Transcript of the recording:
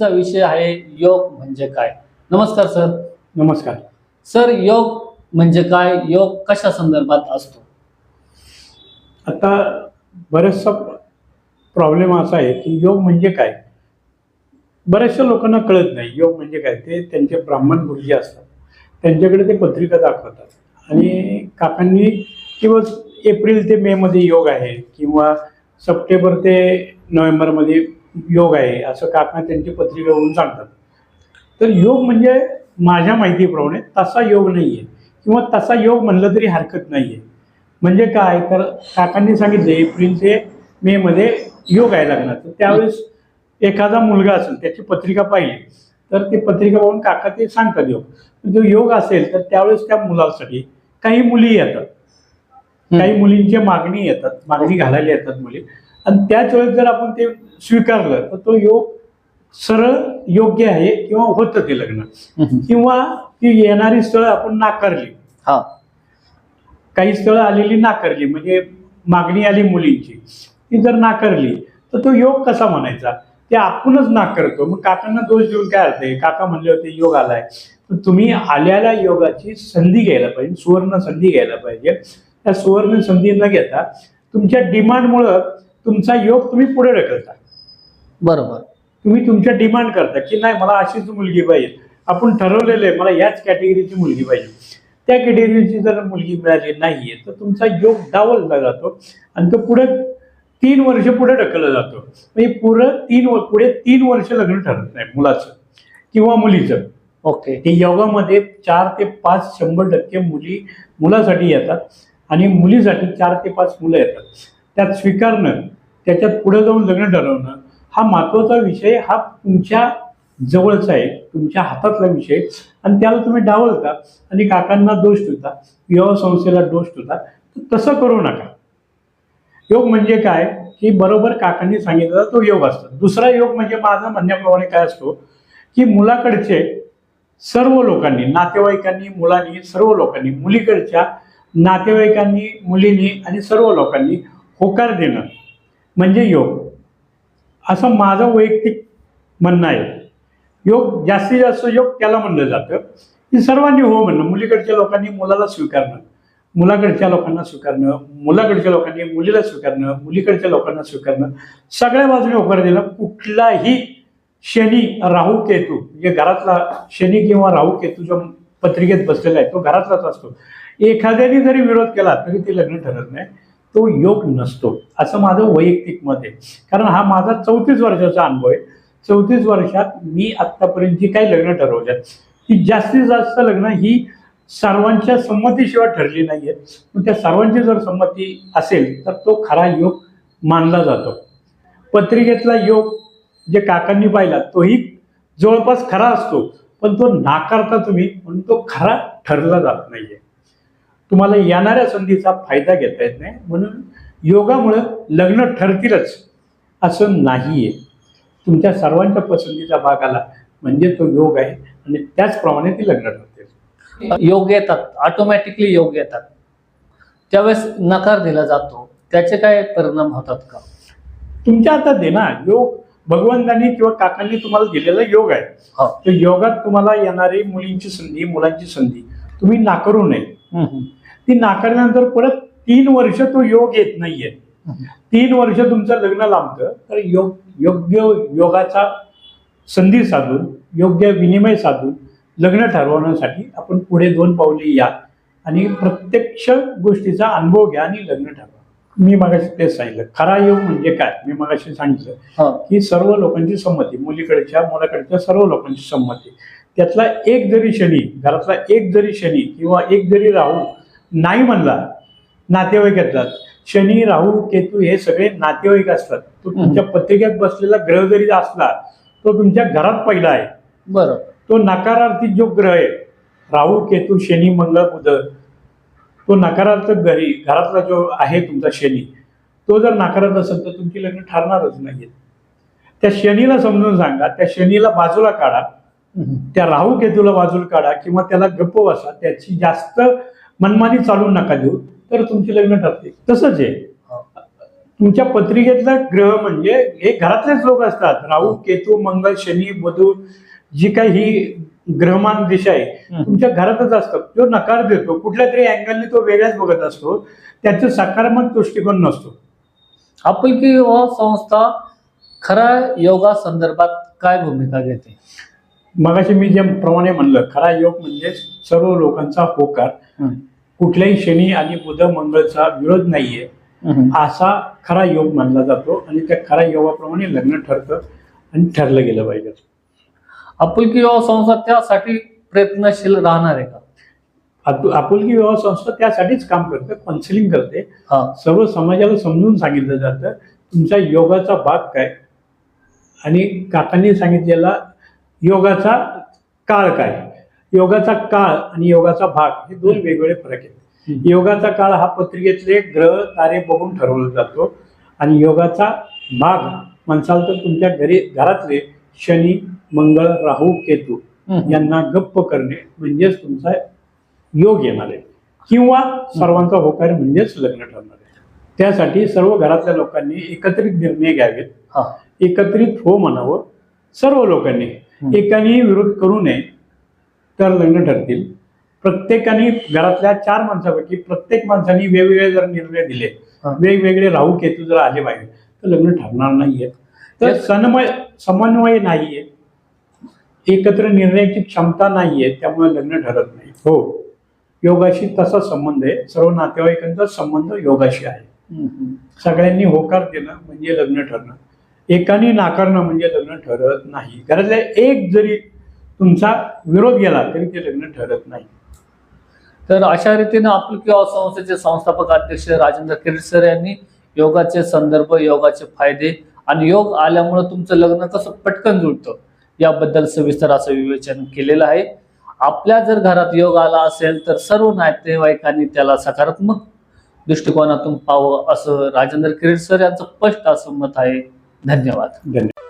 चर्चेचा विषय आहे योग म्हणजे काय? नमस्कार सर. नमस्कार. सर योग म्हणजे काय? योग कशा संदर्भात असतो? आता बरेचसा प्रॉब्लेम असा आहे की योग म्हणजे काय? बऱ्याचशा लोकांना कळत नाही योग म्हणजे काय? ते त्यांचे ब्राह्मण गुरुजी असतात. त्यांच्याकडे ते पत्रिका दाखवतात. आणि काकांनी किंवा एप्रिल ते मे मध्ये योग आहे किंवा सप्टेंबर ते नोव्हेंबरमध्ये योग आहे असं काका त्यांची पत्रिका होऊन सांगतात. तर योग म्हणजे माझ्या माहितीप्रमाणे तसा योग नाही आहे किंवा तसा योग म्हणलं तरी हरकत नाही आहे म्हणजे काय? तर काकांनी सांगितले एप्रिल ते मे मध्ये योग आहे लग्नाचं त्यावेळेस एखादा मुलगा असेल त्याची पत्रिका पाहिली तर ती पत्रिका पाहून काका ते सांगतात योग. जो योग असेल तर त्यावेळेस त्या मुलासाठी काही मुली येतात. काही मुलींची मागणी येतात मागणी घालायला येतात मुली. आणि त्याच वेळेस जर आपण ते स्वीकारलं तर तो योग सरळ योग्य आहे किंवा होतं ते लग्न. किंवा ती येणारी स्थळं आपण नाकारली. हा. काही स्थळं आलेली नाकारली म्हणजे मागणी आली मुलींची. ती जर नाकारली तर तो योग कसा म्हणायचा? ते आपणच नाकारतो. मग काकांना दोष देऊन काय अर्थ आहे? काका म्हणले होते योग आलाय. तर तुम्ही आल्याला योगाची संधी घ्यायला पाहिजे सुवर्ण संधी घ्यायला पाहिजे. त्या सुवर्ण संधी न घेता तुमच्या डिमांडमुळं तुमचा योग तुम्ही पुढे ढकलता. बरोबर. तुम्ही तुमच्या डिमांड करता की नाही मला अशीच मुलगी पाहिजे. आपण ठरवलेलं आहे मला याच कॅटेगरीची मुलगी पाहिजे. त्या कॅटेगरीची जर मुलगी मिळाली नाहीये तर तुमचा योग डावलला जातो आणि तो पुढे तीन वर्ष पुढे ढकलला जातो. म्हणजे पुढं तीन पुढे तीन वर्ष लग्न ठरत नाही मुलाचं किंवा मुलीचं. ओके. ते योगामध्ये चार ते पाच शंभर टक्के मुली मुलासाठी येतात आणि मुलीसाठी चार ते पाच मुलं येतात. त्यात स्वीकारणं त्याच्यात पुढे जाऊन लग्न ठरवणं हा महत्त्वाचा विषय हा तुमच्या जवळचा आहे तुमच्या हातातला विषय आणि त्याला तुम्ही डावलता आणि काकांना दोष देता विवाह संस्थेला दोष देता. तर तसं करू नका. योग म्हणजे काय? की बरोबर काकांनी सांगितलं तो योग असतो. दुसरा योग म्हणजे माझं म्हणण्याप्रमाणे काय असतो? की मुलाकडचे सर्व लोकांनी नातेवाईकांनी मुलांनी सर्व लोकांनी मुलीकडच्या नातेवाईकांनी मुलींनी आणि सर्व लोकांनी होकार देणं म्हणजे योग. असं माझं वैयक्तिक म्हणणं आहे. योग जास्तीत जास्त योग त्याला म्हणलं जातं. की सर्वांनी हो म्हणणं. मुलीकडच्या लोकांनी मुलाला स्वीकारणं. मुलाकडच्या लोकांना स्वीकारणं. मुलाकडच्या लोकांनी मुलीला स्वीकारणं. मुलीकडच्या लोकांना स्वीकारणं. सगळ्या बाजूने होकार देणं. कुठलाही शनी राहू केतू म्हणजे घरातला शनी किंवा राहू केतू जो पत्रिकेत बसलेला आहे तो घरातलाच असतो. एखाद्याने जरी विरोध केला तरी ते लग्न ठरत नाही. तो योग नसतो. असं माझं वैयक्तिक मत आहे. कारण हा माझा चौतीस वर्षाचा अनुभव आहे. चौतीस वर्षात मी आत्तापर्यंत जी काही लग्न ठरवल्यात ती जास्तीत जास्त लग्न ही सर्वांच्या संमतीशिवाय ठरली नाहीये पण त्या सर्वांची जर संमती असेल तर तो खरा योग मानला जातो. पत्रिकेतला योग जे काकांनी पाहिला तोही जवळपास खरा असतो. पण तो नाकारता तुम्ही म्हणून तो खरा ठरला जात नाही आहे तुम्हाला येणाऱ्या संधीचा फायदा घेता येत नाही. म्हणून योगामुळं लग्न ठरतीलच असं नाहीये. तुमच्या सर्वांच्या पसंतीचा भाग आला म्हणजे तो योग आहे आणि त्याचप्रमाणे ती लग्न ठरतील. योग येतात. ऑटोमॅटिकली योग येतात. त्यावेळेस नकार दिला जातो. त्याचे काय परिणाम होतात का? तुमच्या हातात आहे ना योग भगवंतांनी किंवा काकांनी तुम्हाला दिलेला योग आहे. हो. तर योगात तुम्हाला येणारी मुलींची संधी मुलांची संधी तुम्ही नाकारू नये. ती नाकारल्यानंतर परत तीन वर्ष तो योग येत नाहीये. तीन वर्ष तुमचं लग्न लांबतं. तर योग योग्य योगाचा संधी साधून योग्य विनिमय साधून लग्न ठरवण्यासाठी आपण पुढे दोन पावले या. आणि प्रत्यक्ष गोष्टीचा अनुभव घ्या आणि लग्न ठरवा. मी मगाशी तेच सांगितलं. खरा योग म्हणजे काय? मी मगाशी सांगितलं की सर्व लोकांची संमती मुलीकडच्या मुलाकडच्या सर्व लोकांची संमती. त्यातला एक जरी शनी घरातला एक जरी शनी किंवा एक जरी राहू नाही म्हणला नातेवाईकातला शनी राहू केतू हे सगळे नातेवाईक असतात. तो तुमच्या पत्रिकेत बसलेला ग्रह जरी असला तो तुमच्या घरात पहिला आहे. बरं. तो नकारार्थी जो ग्रह आहे राहू केतू शनी मंगळ बुध तो नकारार्थक घरी घरातला जो आहे तुमचा शनी तो जर नकारात असेल तर तुमची लग्न ठरणारच नाहीये. त्या शनीला समजून सांगा त्या शनीला बाजूला काढा. त्या राहू केतूला बाजूला काढा किंवा त्याला गप्प बसा त्याची जास्त मनमानी चालू नका देऊ. तर तुमची लग्न ठरते. तसंच आहे. हो. तुमच्या पत्रिकेतला ग्रह म्हणजे हे घरातलेच लोक असतात. राहू केतू मंगळ शनी बुध जी काही ही ग्रहमान दिशा आहे. तुमच्या घरातच असतं. जो नकार देतो. कुठल्या तरी अँगलने तो वेगळाच बघत असतो. त्याचं सकारात्मक दृष्टिकोन नसतो. आपुलकी व संस्था खरा योगा संदर्भात काय भूमिका घेते? मगाशी मी जे प्रमाणे म्हणलं खरा योग म्हणजे सर्व लोकांचा होकार. कुठल्याही शनी आणि बुध मंगळचा विरोध नाहीये. असा खरा योग मानला जातो आणि त्या खरा योगाप्रमाणे लग्न ठरतं आणि ठरलं गेलं पाहिजे. आपुलकी व संस्था त्यासाठी प्रयत्नशील राहणार आहे का? आपुलकी विवाह संस्था त्यासाठीच काम करते काउन्सिलिंग करते. हा. सर्व समाजाला समजून सांगितलं जातं तुमचा योगाचा भाग काय? आणि काकांनी सांगितलेला योगाचा काळ काय? योगाचा काळ आणि योगाचा भाग हे दोन वेगवेगळे फरक आहेत. योगाचा काळ हा पत्रिकेतले ग्रह तारे बघून ठरवला जातो आणि योगाचा भाग म्हणसाल तर तुमच्या घरी घरातले शनी मंगळ राहू केतू. यांना गप्प करणे म्हणजेच तुमचा योग येणार आहे. किंवा सर्वांचा होकार म्हणजेच लग्न ठरणार आहे. त्यासाठी सर्व घरातल्या लोकांनी एकत्रित निर्णय घ्यावेत. एकत्रित हो म्हणावं. सर्व लोकांनी. एकाने विरोध करू नये. तर लग्न ठरतील. प्रत्येकाने घरातल्या चार माणसापैकी प्रत्येक माणसाने वेगवेगळे जर निर्णय दिले. वेगवेगळे राहू केतू जर आले बाहेर तर लग्न ठरणार नाहीये. तर सन्मय समन्वय नाहीये. एकत्र निर्णयाची क्षमता नाहीये त्यामुळे लग्न ठरत नाही. हो. योगाशी तसा संबंध आहे. सर्व नातेवाईकांचा संबंध योगाशी आहे. सगळ्यांनी होकार देणं म्हणजे लग्न ठरणं. एकाने नाकारणं म्हणजे लग्न ठरत नाही. घरातल्या एक जरी तुमचा विरोध गेला तरी ते लग्न ठरत नाही. तर अशा रीतीने आपुलकी व संस्थेचे संस्थापक अध्यक्ष राजेंद्र किरसर यांनी योगाचे संदर्भ योगाचे फायदे आणि योग आल्यामुळे तुमचं लग्न कसं पटकन जुळतं याबद्दल सविस्तर असं विवेचन केलेलं आहे. आपल्या जर घरात योग आला असेल तर सर्व नातेवाईकांनी त्याला सकारात्मक दृष्टिकोनातून पाहावं असं राजेंद्र किरसर यांचं स्पष्ट असं मत आहे. धन्यवाद. धन्यवाद